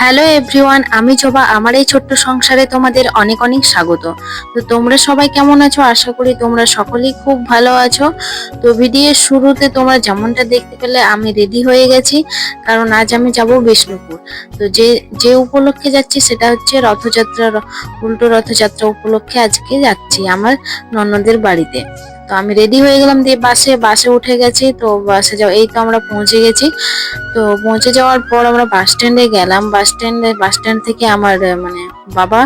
Hello everyone, আমি জবা। আমার এই ছোট্ট সংসারে তোমাদের অনেক অনেক স্বাগত। তো তোমরা সবাই কেমন আছো? আশা করি তোমরা সকলেই খুব ভালো আছো। তো ভিডিওর শুরুতে তোমরা যেমনটা দেখতে পেলে, আমি রেডি হয়ে গেছি। কারণ আজ আমি যাব বিষ্ণুপুর। তো যে যে উপলক্ষে যাচ্ছি সেটা হচ্ছে রথযাত্রা উল্টো রথযাত্রা উপলক্ষে আজকে যাচ্ছি আমার ননদের বাড়িতে। তো আমি রেডি হয়ে গেলাম দিয়ে বাসে বাসে উঠে গেছি। তো বাসে যাও এই তো আমরা পৌঁছে গেছি। তো পৌঁছে যাওয়ার পর আমরা বাস স্ট্যান্ডে গেলাম। বাস স্ট্যান্ডে বাস স্ট্যান্ড থেকে আমার মানে বাবা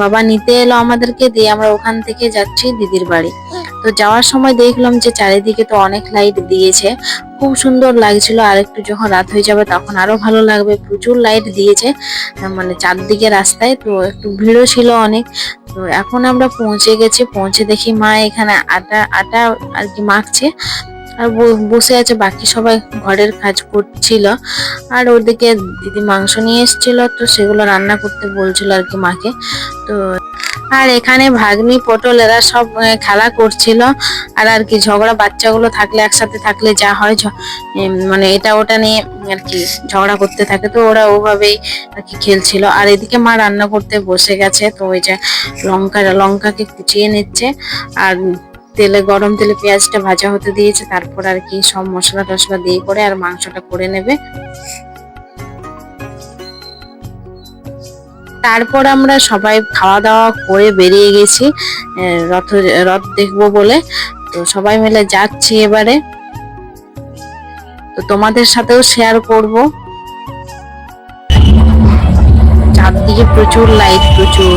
বাবা নিতে এলো আমাদেরকে। দিয়ে আমরা ওখান থেকে যাচ্ছি দিদির বাড়ি। তো যাওয়ার সময় দেখলাম যে চারিদিকে তো অনেক লাইট দিয়েছে। খুব সুন্দর লাগছিল। আর একটু যখন রাত হয়ে যাবে তখন আরও ভালো লাগবে। প্রচুর লাইট দিয়েছে মানে চারদিকে রাস্তায়। তো একটু ভিড়ও ছিল অনেক। এখন আমরা পৌঁছে গেছি পৌঁছে দেখি মা এখানে আটা আটা আর কি মাখছে। আর বসে আছে, বাকি সবাই ঘরের কাজ করছিল। আর ওদিকে দিদি মাংস নিয়ে এসেছিল, তো সেগুলো রান্না করতে বলছিল আর কি মাকে। তো আর এখানে ভাগ্নি, পটল এরা সব খেলা করছিল। আর আর কি ঝগড়া বাচ্চাগুলো থাকলে একসাথে থাকলে যা হয় মানে এটা ওটা নিয়ে আর কি ঝগড়া করতে থাকে। তো ওরা ওভাবেই আর কি খেলছিল। আর এদিকে মা রান্না করতে বসে গেছে, তো ওই যে লঙ্কা, লঙ্কাকে কুচিয়ে নিচ্ছে। আর তেলে, গরম তেলে পেঁয়াজটা ভাজা হতে দিয়েছে, তারপর আর কি সব মশলা টশলা দিয়ে করে আর মাংসটা করে নেবে। তারপর আমরা সবাই খাওয়া দাওয়া করে বেরিয়ে গেছি রথ রথ দেখব বলে। তো সবাই মিলে যাচ্ছি এবারে। তো তোমাদের সাথেও শেয়ার করব। চারদিকে প্রচুর লাইট প্রচুর।